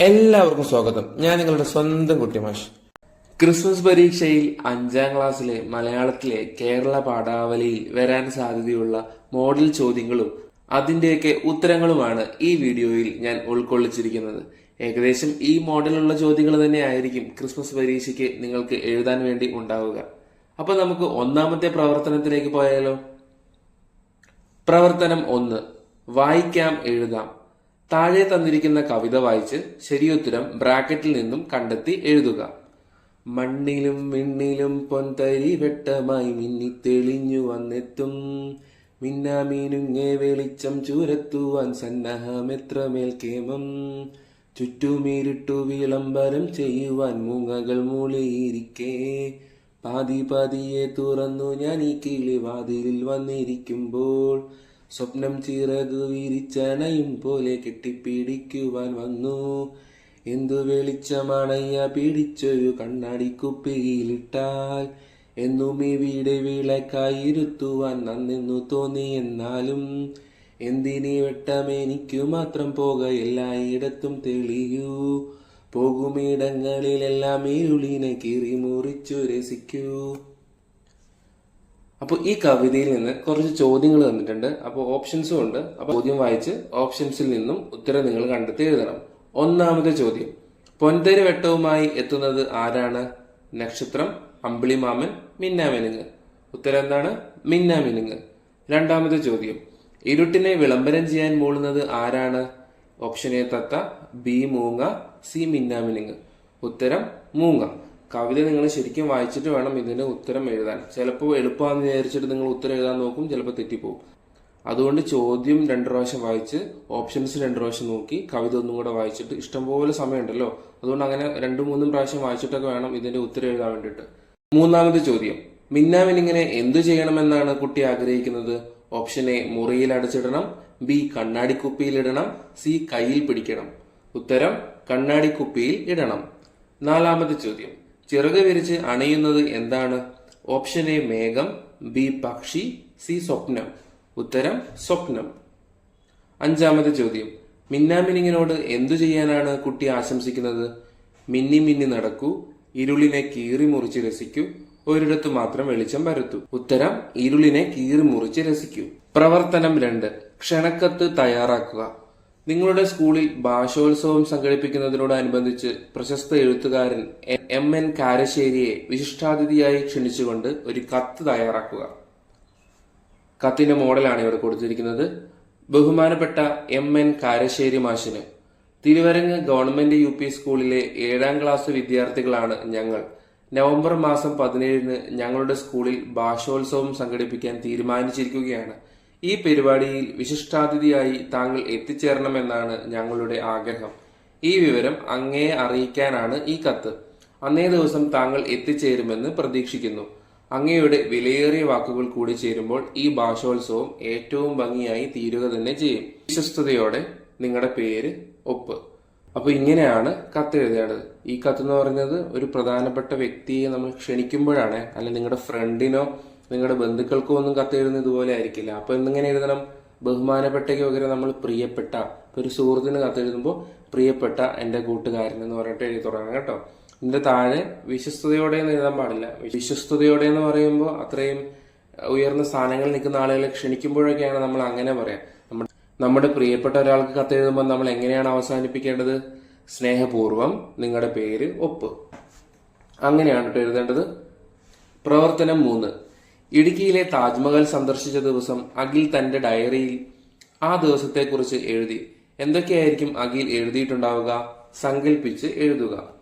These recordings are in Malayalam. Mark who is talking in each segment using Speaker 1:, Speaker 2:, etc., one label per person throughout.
Speaker 1: എല്ലാവർക്കും സ്വാഗതം. ഞാൻ നിങ്ങളുടെ സ്വന്തം കുട്ടി മാഷ്. ക്രിസ്മസ് പരീക്ഷയിൽ അഞ്ചാം ക്ലാസ്സിലെ മലയാളത്തിലെ കേരള പാഠാവലിയിൽ വരാൻ സാധ്യതയുള്ള മോഡൽ ചോദ്യങ്ങളും അതിന്റെയൊക്കെ ഉത്തരങ്ങളുമാണ് ഈ വീഡിയോയിൽ ഞാൻ ഉൾക്കൊള്ളിച്ചിരിക്കുന്നത്. ഏകദേശം ഈ മോഡലുള്ള ചോദ്യങ്ങൾ തന്നെ ആയിരിക്കും ക്രിസ്മസ് പരീക്ഷയ്ക്ക് നിങ്ങൾക്ക് എഴുതാൻ വേണ്ടി ഉണ്ടാവുക. അപ്പൊ നമുക്ക് ഒന്നാമത്തെ പ്രവർത്തനത്തിലേക്ക് പോയാലോ? പ്രവർത്തനം ഒന്ന്. വായിക്കാം എഴുതാം. താഴെ തന്നിരിക്കുന്ന കവിത വായിച്ച് ശരിയുത്തരം ബ്രാക്കറ്റിൽ നിന്നും കണ്ടെത്തി എഴുതുക. മണ്ണിലും വിണ്ണിലും പൊൻതരി വെട്ടമായി മിന്നി തെളിഞ്ഞു വന്നെത്തും. മിന്നാമീനുങ്ങെ വെളിച്ചം ചുരത്തുവാൻ സന്നഹമെത്രമേൽ കേമം ചുറ്റുമീരിട്ടു വിളംബരം ചെയ്യുവാൻ മൂങ്ങകൾ മൂളിയിരിക്കേ. പാതി പാതിയെ തുറന്നു ഞാൻ ഈ കിളിവാതിലിൽ വന്നിരിക്കുമ്പോൾ സ്വപ്നം ചിറകു വിരിച്ചണയും പോലെ കെട്ടിപ്പിടിക്കുവാൻ വന്നു. എന്തു വെളിച്ചമാണയ്യ പിടിച്ചൊരു കണ്ണാടി കുപ്പിയിലിട്ടാൽ എന്നും ഇവിടെ വിളക്കായിരുത്തുവാൻ നന്നെന്നു തോന്നി എന്നാലും വെട്ടം വെട്ടമെനിക്കു മാത്രം പോക എല്ലായിടത്തും തെളിയൂ. പോകുമിടങ്ങളിലെല്ലാം ഇരുളിനെ കീറി മുറിച്ചു രസിക്കൂ. അപ്പോൾ ഈ കവിതയിൽ നിന്ന് കുറച്ച് ചോദ്യങ്ങൾ തന്നിട്ടുണ്ട്. അപ്പോൾ ഓപ്ഷൻസും ഉണ്ട്. അപ്പോൾ ചോദ്യം വായിച്ച് ഓപ്ഷൻസിൽ നിന്നും ഉത്തരം നിങ്ങൾ കണ്ടെത്തി എഴുതണം. ഒന്നാമത്തെ ചോദ്യം. പൊൻതരി വെട്ടവുമായി എത്തുന്നത് ആരാണ്? നക്ഷത്രം അമ്പിളിമാമൻ മിന്നാമിനുങ്ങ്. ഉത്തരം എന്താണ്? മിന്നാമിനുങ്ങ്. രണ്ടാമത്തെ ചോദ്യം. ഇരുട്ടിനെ വിളംബരം ചെയ്യാൻ മൂളുന്നത് ആരാണ്? ഓപ്ഷൻ എ തത്ത ബി മൂങ്ങ സി മിന്നാമിനുങ്ങ്. ഉത്തരം മൂങ്ങ. കവിത നിങ്ങൾ ശരിക്കും വായിച്ചിട്ട് വേണം ഇതിന് ഉത്തരം എഴുതാൻ. ചിലപ്പോൾ എളുപ്പമാണെന്ന് വിചാരിച്ചിട്ട് നിങ്ങൾ ഉത്തരം എഴുതാൻ നോക്കും ചിലപ്പോൾ തെറ്റിപ്പോകും അതുകൊണ്ട് ചോദ്യം രണ്ടു പ്രാവശ്യം വായിച്ച് ഓപ്ഷൻസ് രണ്ടു പ്രാവശ്യം നോക്കി കവിത ഒന്നും കൂടെ വായിച്ചിട്ട്. ഇഷ്ടംപോലെ സമയമുണ്ടല്ലോ. അതുകൊണ്ട് അങ്ങനെ രണ്ടു മൂന്നും പ്രാവശ്യം വായിച്ചിട്ടൊക്കെ വേണം ഇതിന്റെ ഉത്തരം എഴുതാൻ വേണ്ടിയിട്ട്. മൂന്നാമത് ചോദ്യം. മിന്നാമിനിങ്ങനെ എന്തു ചെയ്യണമെന്നാണ് കുട്ടി ആഗ്രഹിക്കുന്നത്? ഓപ്ഷൻ എ മുറിയിൽ അടച്ചിടണം. ബി കണ്ണാടിക്കുപ്പിയിലിടണം സി കയ്യിൽ പിടിക്കണം. ഉത്തരം കണ്ണാടിക്കുപ്പിയിൽ ഇടണം. നാലാമത്തെ ചോദ്യം. ചിറക് വിരിച്ച് അണയുന്നത് എന്താണ്? ഓപ്ഷൻ എ മേഘം. ബി പക്ഷി. സി സ്വപ്നം. ഉത്തരം സ്വപ്നം. അഞ്ചാമത്തെ ചോദ്യം. മിന്നാമിനിങ്ങിനോട് എന്തു ചെയ്യാനാണ് കുട്ടി ആശംസിക്കുന്നത്? മിന്നി മിന്നി നടക്കൂ. ഇരുളിനെ കീറി മുറിച്ച് രസിക്കൂ. ഒരിടത്തു മാത്രം വെളിച്ചം വരുത്തൂ ഉത്തരം ഇരുളിനെ കീറി മുറിച്ച് രസിക്കൂ. പ്രവർത്തനം രണ്ട്. ക്ഷണക്കത്ത് തയ്യാറാക്കുക. നിങ്ങളുടെ സ്കൂളിൽ ഭാഷോത്സവം സംഘടിപ്പിക്കുന്നതിനോടനുബന്ധിച്ച് പ്രശസ്ത എഴുത്തുകാരൻ എം എൻ കാരശ്ശേരിയെ വിശിഷ്ടാതിഥിയായി ക്ഷണിച്ചുകൊണ്ട് ഒരു കത്ത് തയ്യാറാക്കുക. കത്തിന്റെ മോഡലാണ് ഇവിടെ കൊടുത്തിരിക്കുന്നത്. ബഹുമാനപ്പെട്ട എം എൻ കാരശ്ശേരി മാഷിന് തിരുവരങ്ങ് ഗവൺമെന്റ് യു പി സ്കൂളിലെ ഏഴാം ക്ലാസ് വിദ്യാർത്ഥികളാണ് ഞങ്ങൾ. നവംബർ മാസം പതിനേഴിന് ഞങ്ങളുടെ സ്കൂളിൽ ഭാഷോത്സവം സംഘടിപ്പിക്കാൻ തീരുമാനിച്ചിരിക്കുകയാണ്. ഈ പരിപാടിയിൽ വിശിഷ്ടാതിഥിയായി താങ്കൾ എത്തിച്ചേരണമെന്നാണ് ഞങ്ങളുടെ ആഗ്രഹം. ഈ വിവരം അങ്ങയെ അറിയിക്കാനാണ് ഈ കത്ത്. അന്നേ ദിവസം താങ്കൾ എത്തിച്ചേരുമെന്ന് പ്രതീക്ഷിക്കുന്നു. അങ്ങയുടെ വിലയേറിയ വാക്കുകൾ കൂടി ചേരുമ്പോൾ ഈ ഭാഷോത്സവം ഏറ്റവും ഭംഗിയായി തീരുക തന്നെ ചെയ്യും. വിശ്വസ്തയോടെ നിങ്ങളുടെ പേര് ഒപ്പ്. അപ്പൊ ഇങ്ങനെയാണ് കത്ത് എഴുതേണ്ടത് ഈ കത്ത് എന്ന് പറയുന്നത് ഒരു പ്രധാനപ്പെട്ട വ്യക്തിയെ നമ്മൾ ക്ഷണിക്കുമ്പോഴാണ് അല്ല നിങ്ങളുടെ ഫ്രണ്ടിനോ നിങ്ങളുടെ ബന്ധുക്കൾക്കും ഒന്നും കത്തെഴുതുന്ന ഇതുപോലെ ആയിരിക്കില്ല. അപ്പൊ എന്തിങ്ങനെ എഴുതണം. ബഹുമാനപ്പെട്ടയ്ക്ക് പകരം നമ്മൾ പ്രിയപ്പെട്ട ഒരു സുഹൃത്തിന് കത്തെഴുതുമ്പോൾ പ്രിയപ്പെട്ട എന്റെ കൂട്ടുകാരൻ എന്ന് പറഞ്ഞിട്ട് എഴുതി തുടങ്ങാം കേട്ടോ. ഇതിന്റെ താഴെ വിശ്വസ്തയോടെ എന്ന് എഴുതാൻ പാടില്ല. വിശ്വസ്തയോടെ എന്ന് പറയുമ്പോൾ അത്രയും ഉയർന്ന സ്ഥാനങ്ങളിൽ നിൽക്കുന്ന ആളുകളെ ക്ഷണിക്കുമ്പോഴൊക്കെയാണ് നമ്മൾ അങ്ങനെ പറയാം. നമ്മൾ നമ്മുടെ പ്രിയപ്പെട്ട ഒരാൾക്ക് കത്തെഴുതുമ്പോൾ നമ്മൾ എങ്ങനെയാണ് അവസാനിപ്പിക്കേണ്ടത്? സ്നേഹപൂർവം നിങ്ങളുടെ പേര് ഒപ്പ്. അങ്ങനെയാണ് എഴുതേണ്ടത്. പ്രവർത്തനം മൂന്ന്. ഇടുക്കിയിലെ താജ്മഹൽ സന്ദർശിച്ച ദിവസം അഖിൽ തന്റെ ഡയറിയിൽ ആ ദിവസത്തെക്കുറിച്ച് എഴുതി. എന്തൊക്കെയായിരിക്കും അഖിൽ എഴുതിയിട്ടുണ്ടാവുക? സങ്കല്പിച്ച് എഴുതുക.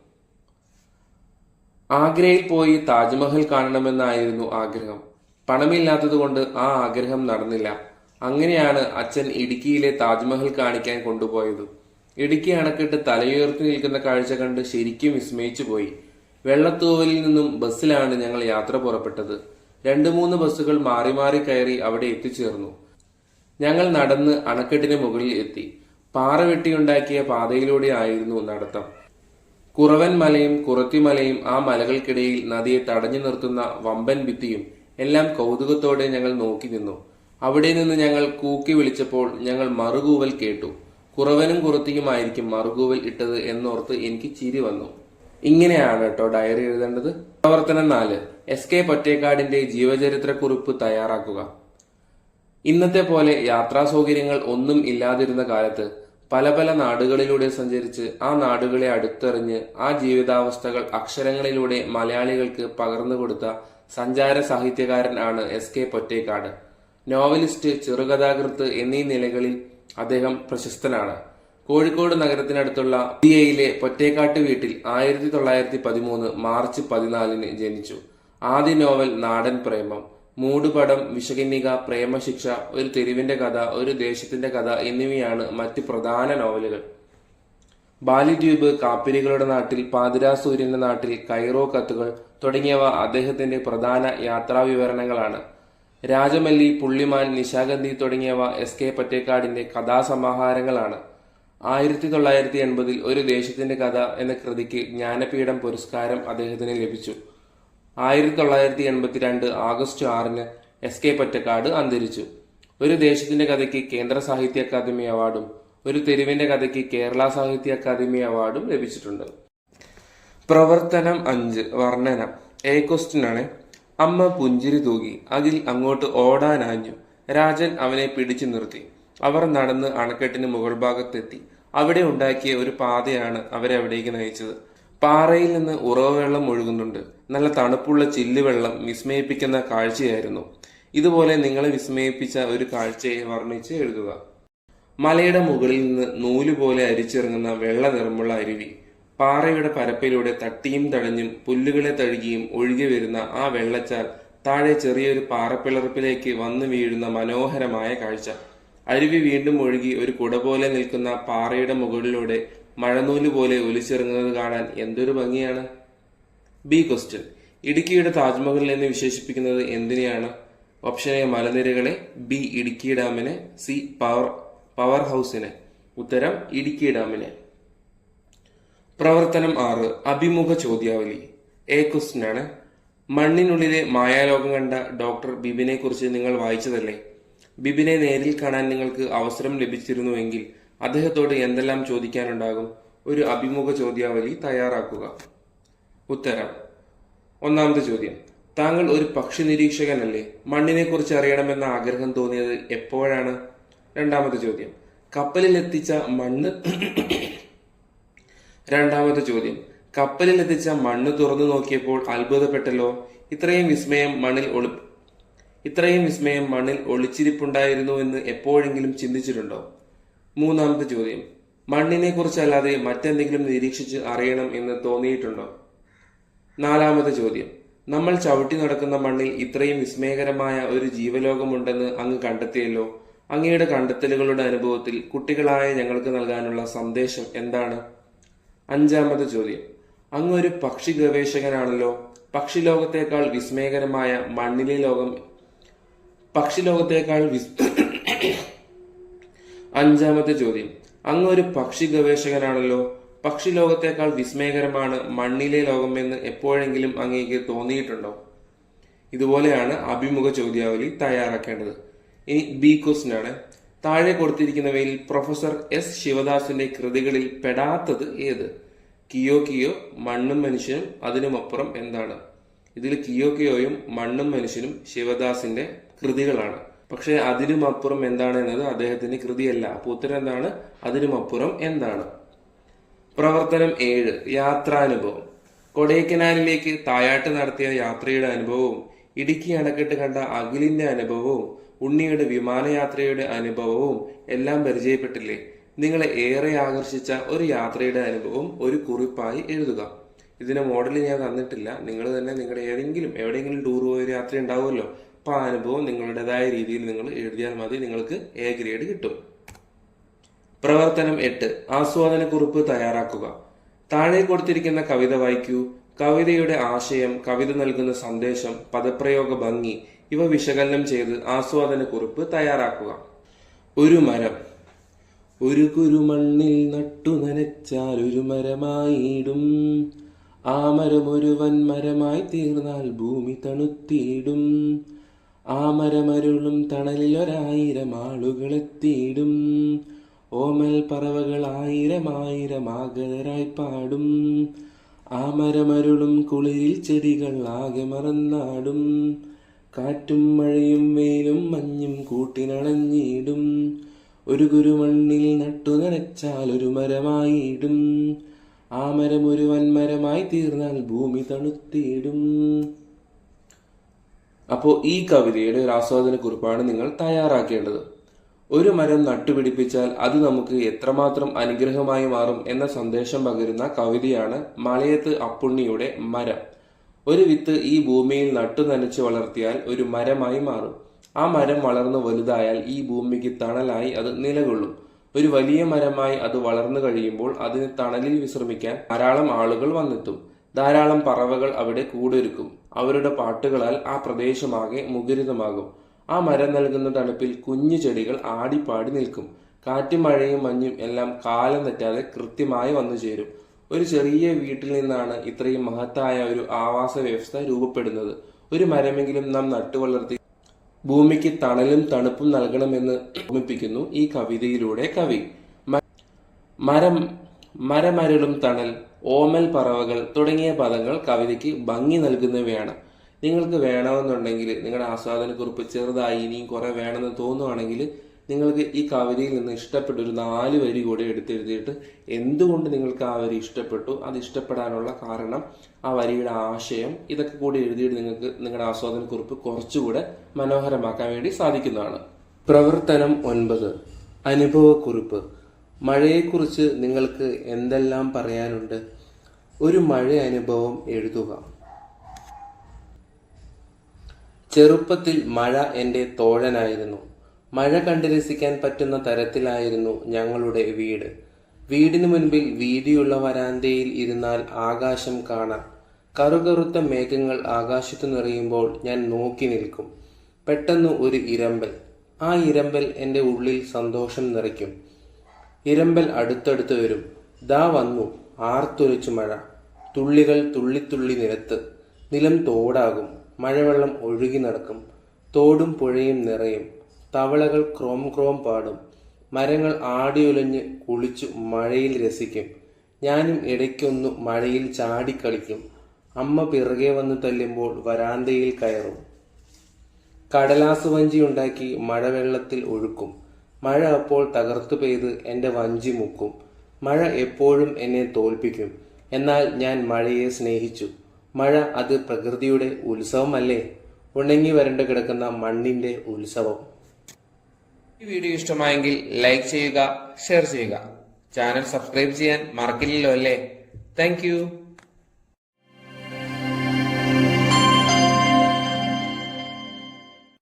Speaker 1: ആഗ്രയിൽ പോയി താജ്മഹൽ കാണണമെന്നായിരുന്നു ആഗ്രഹം. പണമില്ലാത്തതുകൊണ്ട് ആ ആഗ്രഹം നടന്നില്ല. അങ്ങനെയാണ് അച്ഛൻ ഇടുക്കിയിലെ താജ്മഹൽ കാണിക്കാൻ കൊണ്ടുപോയത്. ഇടുക്കി അണക്കെട്ട് തലയുയർത്തി നിൽക്കുന്ന കാഴ്ച കണ്ട് ശരിക്കും വിസ്മയിച്ചു പോയി വെള്ളത്തൂവലിൽ നിന്നും ബസ്സിലാണ് ഞങ്ങൾ യാത്ര പുറപ്പെട്ടത്. രണ്ടു മൂന്ന് ബസ്സുകൾ മാറി മാറി കയറി അവിടെ എത്തിച്ചേർന്നു. ഞങ്ങൾ നടന്ന് അണക്കെട്ടിന് മുകളിൽ എത്തി. പാറ വെട്ടിയുണ്ടാക്കിയ പാതയിലൂടെ ആയിരുന്നു നടത്തം. കുറവൻ മലയും കുറത്തിമലയും ആ മലകൾക്കിടയിൽ നദിയെ തടഞ്ഞു നിർത്തുന്ന വമ്പൻ ഭിത്തിയും എല്ലാം കൗതുകത്തോടെ ഞങ്ങൾ നോക്കി നിന്നു. അവിടെ നിന്ന് ഞങ്ങൾ കൂക്കി വിളിച്ചപ്പോൾ ഞങ്ങൾ മറുകൂവൽ കേട്ടു. കുറവനും കുറത്തിയുമായിരിക്കും മറുകൂവൽ ഇട്ടത് എന്നോർത്ത് എനിക്ക് ചിരി വന്നു. ഇങ്ങനെയാണ് കേട്ടോ ഡയറി എഴുതേണ്ടത്? പ്രവർത്തനം നാല്. എസ് കെ പൊറ്റേക്കാടിന്റെ ജീവചരിത്രക്കുറിപ്പ് തയ്യാറാക്കുക. ഇന്നത്തെ പോലെ യാത്രാ സൗകര്യങ്ങൾ ഒന്നും ഇല്ലാതിരുന്ന കാലത്ത് പല പല നാടുകളിലൂടെ സഞ്ചരിച്ച് ആ നാടുകളെ അടുത്തെറിഞ്ഞ് ആ ജീവിതാവസ്ഥകൾ അക്ഷരങ്ങളിലൂടെ മലയാളികൾക്ക് പകർന്നു കൊടുത്ത സഞ്ചാര സാഹിത്യകാരൻ ആണ് എസ് കെ പൊറ്റേക്കാട്. നോവലിസ്റ്റ് ചെറുകഥാകൃത്ത് എന്നീ നിലകളിൽ അദ്ദേഹം പ്രശസ്തനാണ്. കോഴിക്കോട് നഗരത്തിനടുത്തുള്ള ഇന്ത്യയിലെ പൊറ്റേക്കാട്ട് വീട്ടിൽ ആയിരത്തി തൊള്ളായിരത്തി പതിമൂന്ന് മാർച്ച് പതിനാലിന് ജനിച്ചു. ആദ്യ നോവൽ നാടൻ പ്രേമം മൂടുപടം വിഷകന്യക പ്രേമശിക്ഷ ഒരു തെരുവിന്റെ കഥ ഒരു ദേശത്തിന്റെ കഥ എന്നിവയാണ് മറ്റ് പ്രധാന നോവലുകൾ. ബാലിദ്വീപ് കാപ്പിരികളുടെ നാട്ടിൽ പാതിരാ സൂര്യന്റെ നാട്ടിൽ കൈറോ കത്തുകൾ തുടങ്ങിയവ അദ്ദേഹത്തിന്റെ പ്രധാന യാത്രാ വിവരണങ്ങളാണ് രാജമല്ലി പുള്ളിമാൻ നിശാഗന്ധി തുടങ്ങിയവ എസ് കെ പറ്റേക്കാടിന്റെ കഥാസമാഹാരങ്ങളാണ്. ആയിരത്തി തൊള്ളായിരത്തി എൺപതിൽ ഒരു ദേശത്തിന്റെ കഥ എന്ന കൃതിക്ക് ജ്ഞാനപീഠം പുരസ്കാരം അദ്ദേഹത്തിന് ലഭിച്ചു. ആയിരത്തി തൊള്ളായിരത്തി എൺപത്തിരണ്ട് ആഗസ്റ്റ് ആറിന് എസ് കെ പൊറ്റക്കാട് അന്തരിച്ചു. ഒരു ദേശത്തിന്റെ കഥയ്ക്ക് കേന്ദ്ര സാഹിത്യ അക്കാദമി അവാർഡും ഒരു തെരുവിന്റെ കഥയ്ക്ക് കേരള സാഹിത്യ അക്കാദമി അവാർഡും ലഭിച്ചിട്ടുണ്ട്. പ്രവർത്തനം അഞ്ച് വർണന. എ ക്വസ്റ്റ്യൻ ആണ്. അമ്മ പുഞ്ചിരി തൂകി അതിൽ അങ്ങോട്ട് ഓടാനാഞ്ഞു. രാജൻ അവനെ പിടിച്ചു നിർത്തി. അവർ നടന്ന് അണക്കെട്ടിന് മുകൾ ഭാഗത്തെത്തി. അവിടെ ഉണ്ടാക്കിയ ഒരു പാതയാണ് അവരെ അവിടേക്ക് നയിച്ചത്. പാറയിൽ നിന്ന് ഉറവവെള്ളം ഒഴുകുന്നുണ്ട്. നല്ല തണുപ്പുള്ള ചില്ലുവെള്ളം വിസ്മയിപ്പിക്കുന്ന കാഴ്ചയായിരുന്നു. ഇതുപോലെ നിങ്ങളെ വിസ്മയിപ്പിച്ച ഒരു കാഴ്ചയെ വർണിച്ച് എഴുതുക. മലയുടെ മുകളിൽ നിന്ന് നൂലുപോലെ അരിച്ചിറങ്ങുന്ന വെള്ള നിറമുള്ള അരുവി. പാറയുടെ പരപ്പിലൂടെ തട്ടിയും തടഞ്ഞും പുല്ലുകളെ തഴുകിയും ഒഴുകി വരുന്ന ആ വെള്ളച്ചാൽ താഴെ ചെറിയൊരു പാറപ്പിളർപ്പിലേക്ക് വന്നു വീഴുന്ന മനോഹരമായ കാഴ്ച. അരുവി വീണ്ടും ഒഴുകി ഒരു കുട പോലെ നിൽക്കുന്ന പാറയുടെ മുകളിലൂടെ മഴനൂൽ പോലെ ഒലിച്ചിറങ്ങുന്നത് കാണാൻ എന്തൊരു ഭംഗിയാണ്? B question. ഇടുക്കിയുടെ താജ്മഹൽ എന്ന് വിശേഷിപ്പിക്കുന്നത് എന്തിനെയാണ്? ഓപ്ഷൻ എ മലനിരകളെ. ബി ഇടുക്കി ഡാമിനെ. സി പവർ പവർ ഹൗസിനെ. ഉത്തരം ഇടുക്കി ഡാമിനെ. പ്രവർത്തനം ആറ് അഭിമുഖ ചോദ്യാവലി. എ ക്വസ്റ്റ്യൻ ആണ് മണ്ണിനുള്ളിലെ മായാലോകം കണ്ട ഡോക്ടർ ബിബിനെ കുറിച്ച് നിങ്ങൾ വായിച്ചതല്ലേ? ബിബിനെ നേരിൽ കാണാൻ നിങ്ങൾക്ക് അവസരം ലഭിച്ചിരുന്നുവെങ്കിൽ അദ്ദേഹത്തോട് എന്തെല്ലാം ചോദിക്കാനുണ്ടാകും? ഒരു അഭിമുഖ ചോദ്യാവലി തയ്യാറാക്കുക. ഉത്തരം. ഒന്നാമത്തെ ചോദ്യം. താങ്കൾ ഒരു പക്ഷി നിരീക്ഷകനല്ലേ? മണ്ണിനെക്കുറിച്ച് അറിയണമെന്ന ആഗ്രഹം തോന്നിയത് എപ്പോഴാണ്? രണ്ടാമത്തെ ചോദ്യം. കപ്പലിൽ എത്തിച്ച മണ്ണ് രണ്ടാമത്തെ ചോദ്യം. കപ്പലിൽ എത്തിച്ച മണ്ണ് തുറന്നു നോക്കിയപ്പോൾ അത്ഭുതപ്പെട്ടല്ലോ? ഇത്രയും വിസ്മയം മണ്ണിൽ ഒളി ഇത്രയും വിസ്മയം മണ്ണിൽ ഒളിച്ചിരിപ്പുണ്ടായിരുന്നു എന്ന് എപ്പോഴെങ്കിലും ചിന്തിച്ചിട്ടുണ്ടോ? മൂന്നാമത്തെ ചോദ്യം. മണ്ണിനെ കുറിച്ചല്ലാതെ മറ്റെന്തെങ്കിലും നിരീക്ഷിച്ച് അറിയണം എന്ന് തോന്നിയിട്ടുണ്ടോ? നാലാമത്തെ ചോദ്യം. നമ്മൾ ചവിട്ടി നടക്കുന്ന മണ്ണിൽ ഇത്രയും വിസ്മയകരമായ ഒരു ജീവലോകമുണ്ടെന്ന് അങ്ങ് കണ്ടെത്തിയല്ലോ. അങ്ങയുടെ കണ്ടെത്തലുകളുടെ അനുഭവത്തിൽ കുട്ടികളായ ഞങ്ങൾക്ക് നൽകാനുള്ള സന്ദേശം എന്താണ്? അഞ്ചാമത്തെ ചോദ്യം. അങ്ങ് ഒരു പക്ഷി ഗവേഷകനാണല്ലോ. പക്ഷി ലോകത്തേക്കാൾ വിസ്മയകരമായ മണ്ണിലെ ലോകം പക്ഷി ലോകത്തേക്കാൾ അഞ്ചാമത്തെ ചോദ്യം. അങ്ങ് ഒരു പക്ഷി ഗവേഷകനാണല്ലോ. പക്ഷി ലോകത്തേക്കാൾ വിസ്മയകരമാണ് മണ്ണിലെ ലോകമെന്ന് എപ്പോഴെങ്കിലും അങ്ങേക്ക് തോന്നിയിട്ടുണ്ടോ? ഇതുപോലെയാണ് അഭിമുഖ ചോദ്യാവലി തയ്യാറാക്കേണ്ടത്. ഇനി ബി ക്വസ്റ്റ്യൻ ആണ് താഴെ കൊടുത്തിരിക്കുന്നവയിൽ പ്രൊഫസർ എസ് ശിവദാസിന്റെ കൃതികളിൽ പെടാത്തത് ഏത്? കിയോ കിയോ മണ്ണും മനുഷ്യനും അതിനുമപ്പുറം എന്താണ്? ഇതിൽ കിയോ കിയോയും മണ്ണും മനുഷ്യനും ശിവദാസിന്റെ കൃതികളാണ്. പക്ഷെ അതിനുമപ്പുറം എന്താണ് എന്നത് അദ്ദേഹത്തിന്റെ കൃതിയല്ല. അപ്പൊ ഉത്തരം എന്താണ്? അതിനുമപ്പുറം എന്താണ്? പ്രവർത്തനം ഏഴ് യാത്രാനുഭവം. കൊടൈക്കനാലിലേക്ക് തായാട്ട് നടത്തിയ യാത്രയുടെ അനുഭവവും ഇടുക്കി അണക്കെട്ട് കണ്ട അഖിലിന്റെ അനുഭവവും ഉണ്ണിയുടെ വിമാനയാത്രയുടെ അനുഭവവും എല്ലാം പരിചയപ്പെട്ടില്ലേ? നിങ്ങളെ ഏറെ ആകർഷിച്ച ഒരു യാത്രയുടെ അനുഭവം ഒരു കുറിപ്പായി എഴുതുക. ഇതിന്റെ മോഡൽ ഞാൻ തന്നിട്ടില്ല. നിങ്ങൾ തന്നെ നിങ്ങളുടെ ഏതെങ്കിലും എവിടെയെങ്കിലും ടൂർ പോയ യാത്ര ഉണ്ടാവുമല്ലോ. അപ്പൊ ആ അനുഭവം നിങ്ങളുടേതായ രീതിയിൽ നിങ്ങൾ എഴുതിയാൽ മതി നിങ്ങൾക്ക് എ ഗ്രേഡ് കിട്ടും. പ്രവർത്തനം എട്ട് ആസ്വാദനക്കുറിപ്പ് തയ്യാറാക്കുക. താഴെ കൊടുത്തിരിക്കുന്ന കവിത വായിക്കൂ. കവിതയുടെ ആശയം കവിത നൽകുന്ന സന്ദേശം പദപ്രയോഗ ഭംഗി ഇവ വിശകലനം ചെയ്ത് ആസ്വാദനക്കുറിപ്പ് തയ്യാറാക്കുക. ഒരു മരം. ഒരു കുരുമണ്ണിൽ നട്ടു നനച്ചാൽ ഒരു മരമായിടും. ആ മരം ഒരു വൻമരമായി തീർന്നാൽ ഭൂമി തണുത്തിയിടും. ആ മരമരുളും തണലിൽ ഒരായിരം ആളുകളെത്തിയിടും. ഓമൽ പറവകൾ ആയിരം ആയിരം ആഗതരായി പാടും. ആ മരമരുളും കുളിരിൽ ചെടികൾ ആകെ മറന്നാടും. കാറ്റും മഴയും വെയിലും മഞ്ഞും കൂട്ടിനണഞ്ഞിടും. ഒരു കുരുമണ്ണിൽ നട്ടു നനച്ചാൽ ഒരു മരമായിടും. ആ മരം ഒരു വൻമരമായി തീർന്നാൽ ഭൂമി തണുത്തിടും. അപ്പോൾ ഈ കവിതയുടെ ഒരു ആസ്വാദന കുറിപ്പാണ് നിങ്ങൾ തയ്യാറാക്കേണ്ടത്. ഒരു മരം നട്ടുപിടിപ്പിച്ചാൽ അത് നമുക്ക് എത്രമാത്രം അനുഗ്രഹമായി മാറും എന്ന സന്ദേശം പകരുന്ന കവിതയാണ് മലയത്ത് അപ്പുണ്ണിയുടെ മരം. ഒരു വിത്ത് ഈ ഭൂമിയിൽ നട്ടു നനച്ച് വളർത്തിയാൽ ഒരു മരമായി മാറും. ആ മരം വളർന്ന് വലുതായാൽ ഈ ഭൂമിക്ക് തണലായി അത് നിലകൊള്ളും. ഒരു വലിയ മരമായി അത് വളർന്നു കഴിയുമ്പോൾ അതിന് തണലിൽ വിശ്രമിക്കാൻ ധാരാളം ആളുകൾ വന്നെത്തും. ധാരാളം പറവകൾ അവിടെ കൂടൊരുക്കും. അവരുടെ പാട്ടുകളാൽ ആ പ്രദേശമാകെ മുഖരിതമാകും. ആ മരം നൽകുന്ന തണുപ്പിൽ കുഞ്ഞു ചെടികൾ ആടിപ്പാടി നിൽക്കും. കാറ്റും മഴയും മഞ്ഞും എല്ലാം കാലം തെറ്റാതെ കൃത്യമായി വന്നു ചേരും. ഒരു ചെറിയ വീട്ടിൽ നിന്നാണ് ഇത്രയും മഹത്തായ ഒരു ആവാസ വ്യവസ്ഥ രൂപപ്പെടുന്നത്. ഒരു മരമെങ്കിലും നാം നട്ടുവളർത്തി ഭൂമിക്ക് തണലും തണുപ്പും നൽകണമെന്ന് ഓർമ്മിപ്പിക്കുന്നു ഈ കവിതയിലൂടെ കവി. മരം മരമരളും തണൽ ഓമൽ പറവകൾ തുടങ്ങിയ പദങ്ങൾ കവിതയ്ക്ക് ഭംഗി നൽകുന്നവയാണ്. നിങ്ങൾക്ക് വേണമെന്നുണ്ടെങ്കിൽ നിങ്ങളുടെ ആസ്വാദനക്കുറിപ്പ് ചെറുതായി ഇനിയും കുറെ വേണമെന്ന് തോന്നുവാണെങ്കിൽ നിങ്ങൾക്ക് ഈ കവിതയിൽ നിന്ന് ഇഷ്ടപ്പെട്ട ഒരു നാല് വരി കൂടെ എടുത്തെഴുതിയിട്ട് എന്തുകൊണ്ട് നിങ്ങൾക്ക് ആ വരി ഇഷ്ടപ്പെട്ടു? അത് ഇഷ്ടപ്പെടാനുള്ള കാരണം ആ വരിയുടെ ആശയം ഇതൊക്കെ കൂടി എഴുതിയിട്ട് നിങ്ങൾക്ക് നിങ്ങളുടെ ആസ്വാദനക്കുറിപ്പ് കുറച്ചുകൂടെ മനോഹരമാക്കാൻ വേണ്ടി സാധിക്കുന്നതാണ്. പ്രവർത്തനം ഒൻപത്. അനുഭവക്കുറിപ്പ്. മഴയെക്കുറിച്ച് നിങ്ങൾക്ക് എന്തെല്ലാം പറയാനുണ്ട്? ഒരു മഴ അനുഭവം എഴുതുക. ചെറുപ്പത്തിൽ മഴ എന്റെ തോഴനായിരുന്നു. മഴ കണ്ട് രസിക്കാൻ പറ്റുന്ന തരത്തിലായിരുന്നു ഞങ്ങളുടെ വീട്. വീടിന് മുൻപിൽ വീതിയുള്ള വരാന്തയിൽ ഇരുന്നാൽ ആകാശം കാണാം. കറുകറുത്ത മേഘങ്ങൾ ആകാശത്ത് നിറയുമ്പോൾ ഞാൻ നോക്കി നിൽക്കും. പെട്ടെന്ന് ഒരു ഇരമ്പൽ. ആ ഇരമ്പൽ എന്റെ ഉള്ളിൽ സന്തോഷം നിറയ്ക്കും. ഇരമ്പൽ അടുത്തടുത്ത് വരും. ദാ വന്നു. ആർത്തൊലിച്ചു മഴ. തുള്ളികൾ തുള്ളിത്തുള്ളി നിരത്ത്. നിലം തോടാകും. മഴവെള്ളം ഒഴുകി നടക്കും. തോടും പുഴയും നിറയും. തവളകൾ ക്രോം ക്രോം പാടും. മരങ്ങൾ ആടിയൊലഞ്ഞ് കുളിച്ചു മഴയിൽ രസിക്കും. ഞാനും ഇടയ്ക്കൊന്നു മഴയിൽ ചാടിക്കളിക്കും. അമ്മ പിറകെ വന്ന് തല്ലുമ്പോൾ വരാന്തയിൽ കയറും. കടലാസ് വഞ്ചി ഉണ്ടാക്കി മഴവെള്ളത്തിൽ ഒഴുക്കും. മഴ അപ്പോൾ തകർത്തു പെയ്ത് എന്റെ വഞ്ചി മുക്കും. മഴ എപ്പോഴും എന്നെ തോൽപ്പിക്കും. എന്നാൽ ഞാൻ മഴയെ സ്നേഹിച്ചു. മഴ അത് പ്രകൃതിയുടെ ഉത്സവമല്ലേ? ഉണങ്ങി വരണ്ട് കിടക്കുന്ന മണ്ണിന്റെ ഉത്സവം. ഈ വീഡിയോ ഇഷ്ടമായെങ്കിൽ ലൈക്ക് ചെയ്യുക ഷെയർ ചെയ്യുക. ചാനൽ സബ്സ്ക്രൈബ് ചെയ്യാൻ മറക്കില്ലല്ലോ അല്ലേ? താങ്ക്